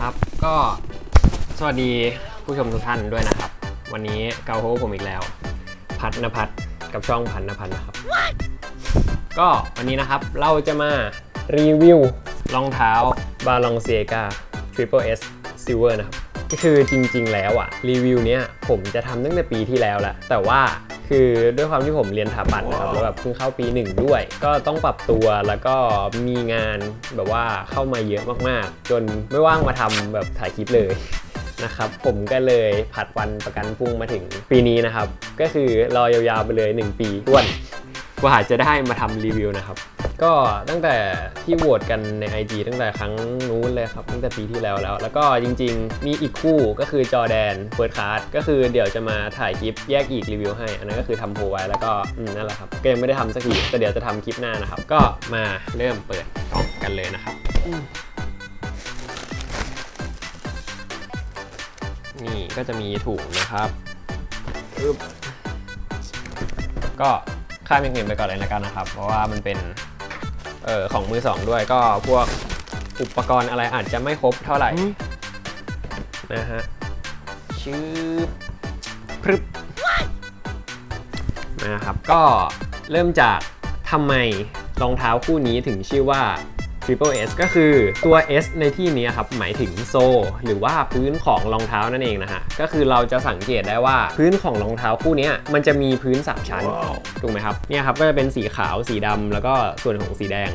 ครับ ก็สวัสดีผู้ชมทุกท่านด้วยนะครับ วันนี้เกาโฮผมอีกแล้ว พัฒนพัฒน์กับช่องพัฒนพัฒน์นะครับก็วันนี้นะครับเราจะมารีวิวรองเท้าบาลองเซียกา Triple S Silver นะครับก็คือจริงๆแล้วอะรีวิวเนี้ยผมจะทำตั้งแต่ปีที่แล้วแหละแต่ว่า คือด้วยความที่ผมเรียนสถาปัตย์นะครับแล้วแบบเพิ่งเข้าปีหนึ่งด้วย ก็ต้องปรับตัวแล้วก็มีงานแบบว่าเข้ามาเยอะมากๆ จนไม่ว่างมาทำแบบถ่ายคลิปเลยนะครับผมก็เลยผัดวันประกันพรุ่งมาถึงปีนี้นะครับ ก็คือรอยาวๆไปเลย 1 ปีท้วนกว่าจะได้มาทำรีวิวนะครับ ก็ตั้งแต่ที่โหวตกันใน IG ตั้งแต่ครั้งนู้นเลยครับ ตั้งแต่ปีที่แล้วแล้ว แล้วก็จริง ๆ มีอีกคู่ก็คือจอแดนเปิดคาร์ดก็คือเดี๋ยวจะมาถ่ายคลิปแยกอีกรีวิวให้ อันนั้นก็คือทำโพลไว้แล้วก็อืมนั่นแหละครับก็ยังไม่ได้ทำสักทีแต่เดี๋ยวจะทำคลิปหน้านะครับ ก็มาเริ่มเปิดกล่องกันเลยนะครับ นี่ก็จะมีถุงนะครับอึ๊บก็ค่าเงินไปก่อนเลยละกันนะครับ เพราะว่ามันเป็นเออของมือสองด้วยก็พวกอุปกรณ์อะไรอาจจะไม่ครบเท่าไหร่นะฮะชื่อพรึบนะครับก็เริ่มจากทำไมรองเท้าคู่นี้ถึงชื่อว่า Triple S ก็คือตัว S ในที่นี้ครับหมายถึงโซ หรือว่าพื้นของรองเท้านั่นเองนะฮะ ก็คือเราจะสังเกตได้ว่าพื้นของรองเท้าคู่เนี้ยมันจะมีพื้น 3 ชั้น ถูกไหมครับ เนี่ยครับก็จะเป็นสีขาว สีดำแล้วก็ส่วนของสีแดง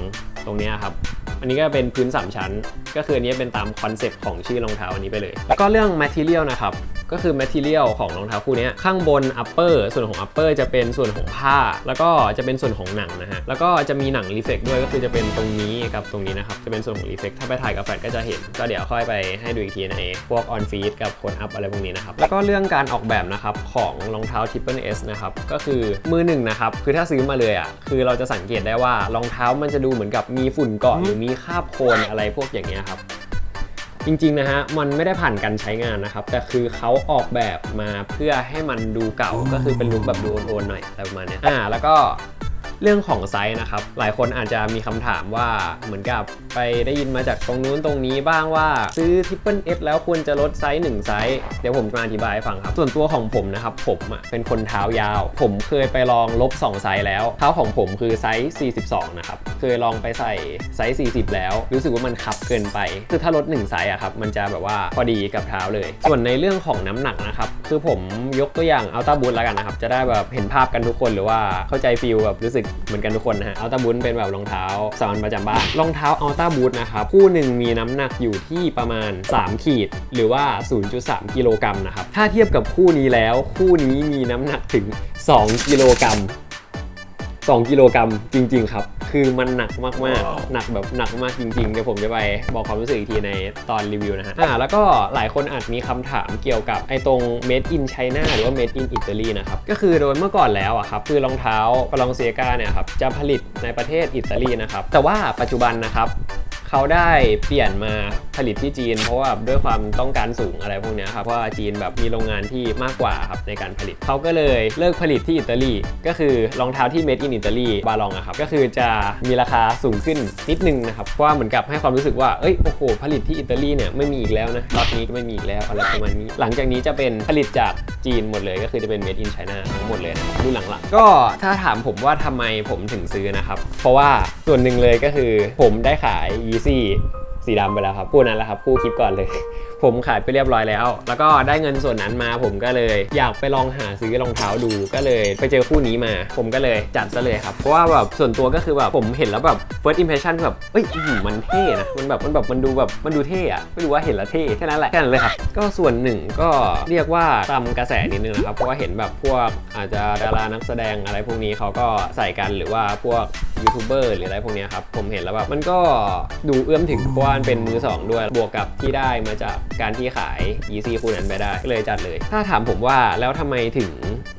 ตรงเนี้ยครับ อันนี้ก็เป็นพื้น 3 ชั้น ก็คืออันนี้เป็นตามคอนเซปต์ของชื่อรองเท้าอันนี้ไปเลย แล้วก็เรื่อง material นะครับ ก็คือ material ของรองเท้าคู่นี้ข้างบน upper ส่วนของ upper จะเป็นส่วนของผ้า แล้วก็จะเป็นส่วนของหนังนะฮะ แล้วก็จะมีหนัง reflect ด้วยก็คือจะเป็นตรงนี้กับตรงนี้นะครับ จะเป็นส่วนของ reflect ถ้าไปถ่ายกับแฟลชก็จะเห็น ก็เดี๋ยวค่อยไปให้ดูอีกทีในพวก on feed กับคน up อะไรพวกนี้นะครับ แล้วก็เรื่องการออกแบบนะครับของรองเท้า Triple S นะครับ ก็คือมือหนึ่งนะครับ คือถ้าซื้อมาเลยอะ คือเราจะสังเกตได้ว่ารองเท้ามันจะดูเหมือนกับมีฝุ่นเกาะหรือมีคราบโคลนอะไรพวกอย่างเงี้ยครับ จริงๆนะฮะมันไม่ได้ผ่านการใช้งานนะครับ แต่คือเขาออกแบบมาเพื่อให้มันดูเก่าก็คือเป็นลุคแบบดูโอนๆหน่อยอะไรประมาณนี้อ่าแล้วก็ เรื่องของไซส์นะครับ หลายคนอาจจะมีคำถามว่าเหมือนกับไปได้ยินมาจากตรงนู้นตรงนี้บ้างว่าซื้อ Triple S แล้วควรจะลดไซส์1ไซส์ เดี๋ยวผมจะมาอธิบายให้ฟังครับ ส่วนตัวของผมนะครับ ผมเป็นคนเท้ายาว ผมเคยไปลองลบ 2 ไซส์แล้ว เท้าของผมคือไซส์ 42 นะครับ เคยลองไปใส่ไซส์ 40 แล้ว รู้สึกว่ามันคับเกินไป คือถ้าลด 1 ไซส์อะครับ มันจะแบบว่าพอดีกับเท้าเลย ส่วนในเรื่องของน้ำหนักนะครับ คือผมยกตัวอย่างอัลต้าบูทแล้วกันนะครับ จะได้แบบเห็นภาพกันทุกคนหรือว่าเข้าใจฟีลแบบรู้สึกเหมือนกันทุกคนนะฮะอัลต้าบูทเป็นแบบรองเท้าสามัญประจำบ้านรองเท้าอัลต้าบูทนะครับคู่หนึ่งมีน้ำหนักอยู่ที่ประมาณ 3 ขีด หรือว่า 0.3 กิโลกรัมนะครับถ้าเทียบกับคู่นี้แล้วคู่นี้มีน้ำหนักถึง 2 กิโลกรัม2 กิโลกรัมจริง ๆ ครับ คือมันหนักมากๆ หนักแบบหนักมากจริงๆ เดี๋ยวผมจะไปบอกความรู้สึกอีกทีในตอนรีวิวนะฮะ อ่าแล้วก็หลายคนอาจมีคำถามเกี่ยวกับไอ้ตรง made in China หรือว่า made in Italy นะครับ ก็คือโดยเมื่อก่อนแล้วอะครับ คือรองเท้าปลองเซียกาเนี่ยครับจะผลิตในประเทศอิตาลีนะครับ แต่ว่าปัจจุบันนะครับ เขาได้เปลี่ยนมาผลิตที่จีน เพราะว่าด้วยความต้องการสูงอะไรพวกนี้ครับเพราะว่าจีนแบบมีโรงงานที่มากกว่าครับในการผลิตเขาก็เลยเลิกผลิตที่อิตาลีก็คือรองเท้าที่ made in อิตาลีบาลองอะครับก็คือจะมีราคาสูงขึ้นนิดนึงนะครับเพราะว่าเหมือนกับให้ความรู้สึกว่าเอ้ยโอ้โหผลิตที่อิตาลีเนี่ยไม่มีอีกแล้วนะล็อตนี้ก็ไม่มีอีกแล้วอะไรประมาณนี้ หลังจากนี้จะเป็นผลิตจากจีนหมดเลย ก็คือจะเป็น made in China ทั้งหมดเลยนะรุ่นหลังๆก็ถ้าถามผมว่าทำไมผมถึงซื้อนะครับเพราะว่าส่วนหนึ่งเลยก็คือผมได้ขาย Yeezy สีดำไปแล้วครับคู่นั้นแหละครับคู่คลิปก่อนเลย ผมขายไปเรียบร้อยแล้ว แล้วก็ได้เงินส่วนนั้นมาผมก็เลย อยากไปลองหาซื้อรองเท้าดูก็เลยไปเจอคู่นี้มา ผมก็เลยจัดซะเลยครับเพราะว่าแบบส่วนตัวก็คือแบบผมเห็นแล้วแบบ first impression แบบเอ้ยมันเท่นะมันแบบมันแบบมันดูแบบมันดูเท่อะไม่รู้ว่าเห็นแล้วเท่แค่นั้นแหละแค่นั้นเลยครับก็ส่วนหนึ่งก็เรียกว่าตามกระแสนิดนึงนะครับเพราะว่าเห็นแบบพวกอาจจะดารานักแสดงอะไรพวกนี้เขาก็ใส่กันหรือว่าพวก ยูทูบเบอร์หรืออะไรพวกนี้ครับ ผมเห็นแล้วแบบมันก็ดูเอื้อมถึงเพราะว่านเป็นมือสองด้วย บวกกับที่ได้มาจากการที่ขาย Yeezy คู่นั้นไปได้เลยจัดเลย ถ้าถามผมว่าแล้วทำไมถึง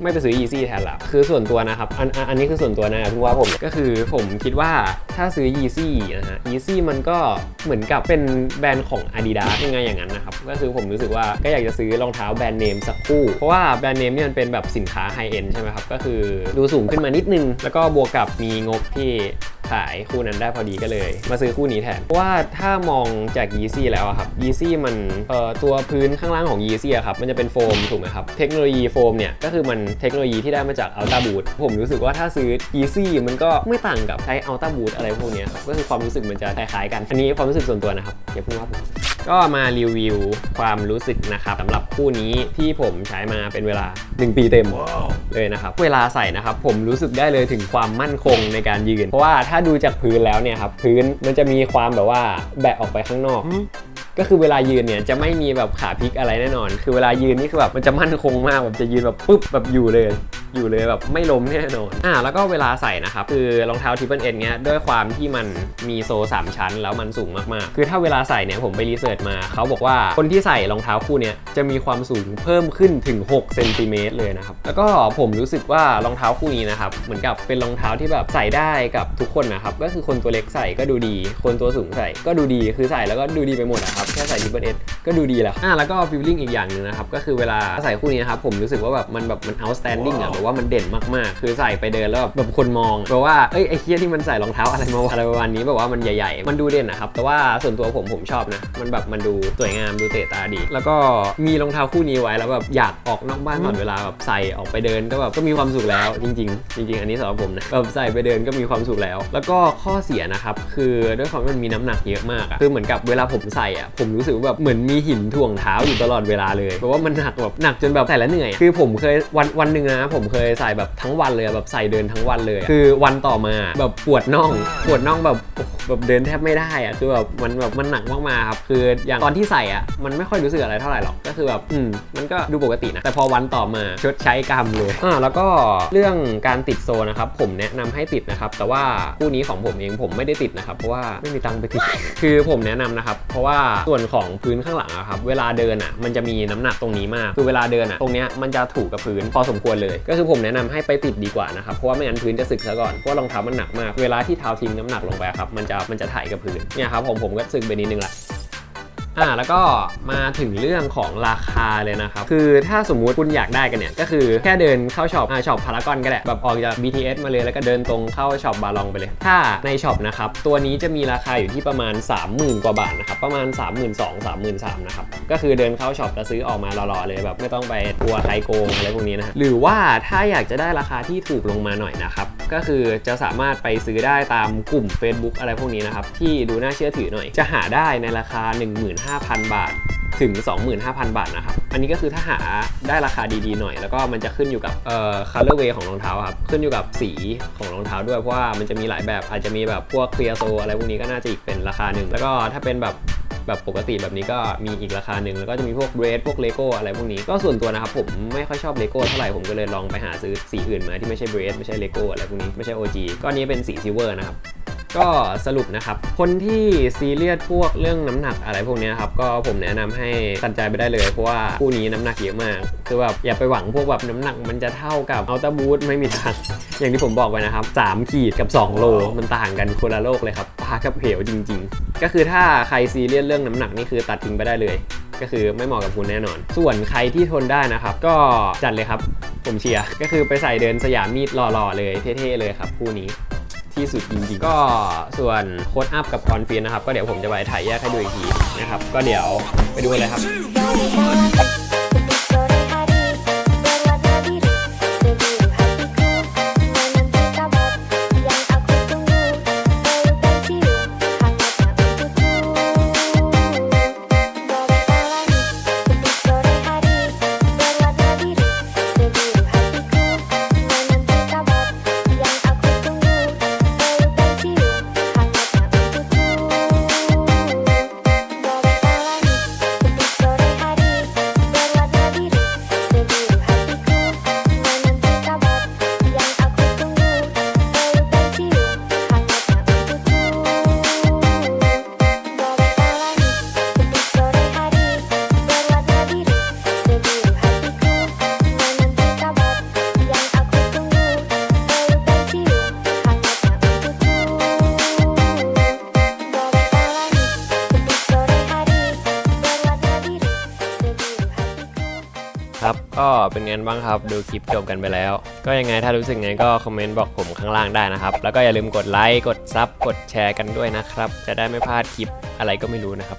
ไม่ไปซื้อ Yeezy แทนล่ะคือส่วนตัวนะครับอันอันนี้คือส่วนตัวนะทุกว่าผมก็คือผมคิดว่าถ้าซื้อ Yeezy นะฮะ Yeezy มันก็เหมือนกับเป็นแบรนด์ของ Adidas ยังไงอย่างนั้นนะครับก็คือผมรู้สึกว่าก็อยากจะซื้อรองเท้าแบรนด์เนมสักคู่ เพราะว่าแบรนด์เนมเนี่ยมันเป็นแบบสินค้าไฮเอ็นใช่ไหมครับก็คือดูสูงขึ้นมานิดนึง แล้วก็บวกกับมีงบที่ที่ ขายคู่นั้นได้พอดีก็เลย มาซื้อคู่นี้แทนเพราะว่าถ้ามองจาก Yeezy แล้วอะครับ Yeezy มันเอ่อตัวพื้นข้างล่างของ Yeezy อะครับมันจะเป็นโฟมถูกไหมครับเทคโนโลยีโฟมเนี่ยก็คือมันเทคโนโลยีที่ได้มาจาก Ultra Boost ผมรู้สึกว่าถ้าซื้อ Yeezy มันก็ไม่ต่างกับใช้ Ultra Boost อะไรพวกนี้ครับก็คือความรู้สึกมันจะคล้ายๆกัน อันนี้ความรู้สึกส่วนตัวนะครับอย่าเพิ่งว่าผมก็มารีวิวความรู้สึกนะครับสำหรับคู่นี้ที่ผมใช้มาเป็นเวลา 1 ปีเต็มเลยนะครับเวลาใส่นะครับผมรู้สึกได้เลยถึงความมั่นคงในการยืน เพราะว่าถ้าดูจากพื้นแล้วเนี่ยครับพื้นมันจะมีความแบบว่าแบะออกไปข้างนอก ก็คือเวลายืนเนี่ยจะไม่มีแบบขาพลิกอะไรแน่นอน คือเวลายืนนี่คือแบบมันจะมั่นคงมากแบบจะยืนแบบปุ๊บแบบอยู่เลย อยู่เลยแบบไม่ล้มแน่นอนอ่าแล้วก็เวลาใส่นะครับคือรองเท้าทิปเปิลเอ็นเนี้ยด้วยความที่มันมีโซ3ชั้น แล้วมันสูงมากๆ คือถ้าเวลาใส่เนี่ยผมไปรีเสิร์ชมาเขาบอกว่าคนที่ใส่รองเท้าคู่เนี้ยจะมีความสูงเพิ่มขึ้นถึง6เซนติเมตรเลยนะครับแล้วก็ผมรู้สึกว่ารองเท้าคู่นี้นะครับเหมือนกับเป็นรองเท้าที่แบบใส่ได้กับทุกคนนะครับก็คือคนตัวเล็กใส่ก็ดูดี คนตัวสูงใส่ก็ดูดีคือใส่แล้วก็ดูดีไปหมดนะครับแค่ใส่ทิปเปิลเอ็นก็ดูดีแล้วอ่าแล้วก็ฟีลลิ่งอีกอย่างหนึงนะครับก็คือเวลาใส่คู่นี้นะครับผมรู้สึกว่าแบบมันแบบมัน outstanding อะว่ามันเด่นมากๆ คือใส่ไปเดินแล้วแบบแบบคนมองแบบว่าเอ้ยไอ้เคียที่มันใส่รองเท้าอะไรมาวะอะไรประมาณนี้แบบว่ามันใหญ่ๆ มันดูเด่นนะครับ แต่ว่าส่วนตัวผมผมชอบนะ มันแบบมันดูสวยงามดูเตะตาดี แล้วก็มีรองเท้าคู่นี้ไว้แล้วแบบอยากออกนอกบ้านตลอดเวลาแบบใส่ออกไปเดินก็แบบก็มีความสุขแล้วจริง ๆ จริง ๆ อันนี้สำหรับผมนะแบบใส่ไปเดินก็มีความสุขแล้ว แล้วก็ข้อเสียนะครับคือด้วยความที่มันมีน้ำหนักเยอะมากอะคือเหมือนกับเวลาผมใส่อะผมรู้สึกว่าแบบเหมือนมีหินถ่วงเท้าอยู่ตลอดเวลาเลยเพราะว่ามันหนักแบบหนักจนแบบใส่แล้วเหนื่อย คือผมเคยวันวันหนึ่งนะผมเคยใส่แบบทั้งวันเลยอะแบบใส่เดินทั้งวันเลยอะคือวันต่อมาแบบปวดน่อง ปวดน่องแบบโอ้โหแบบเดินแทบไม่ได้อะคือแบบมันแบบมันหนักมากๆครับคืออย่างตอนที่ใส่อะมันไม่ค่อยรู้สึกอะไรเท่าไหร่หรอกก็คือแบบอืมมันก็ดูปกตินะแต่พอวันต่อมาชดใช้กรรมเลยอ่าแล้วก็เรื่องการติดโซนนะครับผมแนะนำให้ติดนะครับ แต่ว่าคู่นี้ของผมเองผมไม่ได้ติดนะครับ เพราะว่าไม่มีตังค์ไปติดคือผมแนะนำนะครับ เพราะว่าส่วนของพื้นข้างหลังอะครับเวลาเดินอะมันจะมีน้ำหนักตรงนี้มากคือเวลาเดินอะตรงเนี้ยมันจะถูกกับพื้นพอสมควรเลยก็คือผมแนะนำให้ไปติดดีกว่านะครับเพราะว่าไม่งั้นพื้นจะสึกซะก่อนเพราะรองเท้ามันหนักมากเวลาที่เท้าทิ้งน้ำหนักลงไปครับมันจะมันจะถ่ายกับพื้นเนี่ยครับผมผมก็สึกไปนิดนึงละ อ่าแล้วก็มาถึงเรื่องของราคาเลยนะครับ คือถ้าสมมุติคุณอยากได้กันเนี่ย ก็คือแค่เดินเข้าช็อปอ่าช็อปพารากอนก็ได้แบบออกจาก BTS มาเลยแล้วก็เดินตรงเข้าช็อปบาลองไปเลย ถ้าในช็อปนะครับ ตัวนี้จะมีราคาอยู่ที่ประมาณ 30,000 กว่าบาทนะครับ ประมาณ 32,000 33,000นะครับ ก็คือเดินเข้าช็อปแล้วซื้อออกมาหล่อๆเลยแบบไม่ต้องไปกลัวใครโกงอะไรพวกนี้นะฮะหรือว่าถ้าอยากจะได้ราคาที่ถูกลงมาหน่อยนะครับก็คือจะสามารถไปซื้อได้ตามกลุ่ม Facebook อะไรพวกนี้นะครับที่ดูน่าเชื่อถือหน่อย จะหาได้ในราคา 15,000 บาทถึง 25,000 บาทนะครับ อันนี้ก็คือถ้าหาได้ราคาดีๆหน่อย แล้วก็มันจะขึ้นอยู่กับเอ่อ colorway ของรองเท้าครับ ขึ้นอยู่กับสีของรองเท้าด้วย เพราะว่ามันจะมีหลายแบบ อาจจะมีแบบพวก clear sole อะไรพวกนี้ก็น่าจะอีกเป็นราคาหนึ่ง แล้วก็ถ้าเป็นแบบ แบบปกติแบบนี้ก็มีอีกราคาหนึ่งแล้วก็จะมีพวกเ e d พวกเลโก้อะไรพวกนี้ก็ส่วนตัวนะครับผมไม่ค่อยชอบเลโก้เท่าไหร่ผมก็เลยลองไปหาซื้อสีอื่นมาที่ไม่ใช่เ e d ไม่ใช่เลโก้อะไรพวกนี้ไม่ใช่ OG ก็อันนี้เป็นสีซิลเวอร์นะครับก็สรุปนะครับ คนที่ซีเรียสพวกเรื่องน้ำหนักอะไรพวกนี้ครับ ก็ผมแนะนำให้ตัดใจไปได้เลย เพราะว่าคู่นี้น้ำหนักเยอะมาก คือแบบอย่าไปหวังพวกแบบน้ำหนักมันจะเท่ากับอัลต a บูทไม่มีทาง อย่างที่ผมบอกไปนะครับ 3 ขีดกับ 2 โล มันต่างกันคนละโลกเลยครับ ปลากับเหวจริง ๆ ก็คือถ้าใครซีเรียสเรื่องน้ำหนักนี่คือตัดทิ้งไปได้เลย ก็คือไม่เหมาะกับคุณแน่นอน ส่วนใครที่ทนได้นะครับ ก็จัดเลยครับ ผมเชียร์ก็คือไปใส่เดินสยามมีดหล่อๆเลยเท่ๆเลยครับคู่นี้ที่สุดจริงๆ ก็ส่วนโค้ดอัพกับคอนฟินนะครับ ก็เดี๋ยวผมจะไปถ่ายแยกให้ดูอีกทีนะครับ ก็เดี๋ยวไปดูเลยครับ ก็เป็นไงบ้างครับดูคลิปจบกันไปแล้ว ก็ยังไงถ้ารู้สึกไงก็คอมเมนต์บอกผมข้างล่างได้นะครับ แล้วก็อย่าลืมกดไลค์กดซับกดแชร์กันด้วยนะครับ จะได้ไม่พลาดคลิปอะไรก็ไม่รู้นะครับ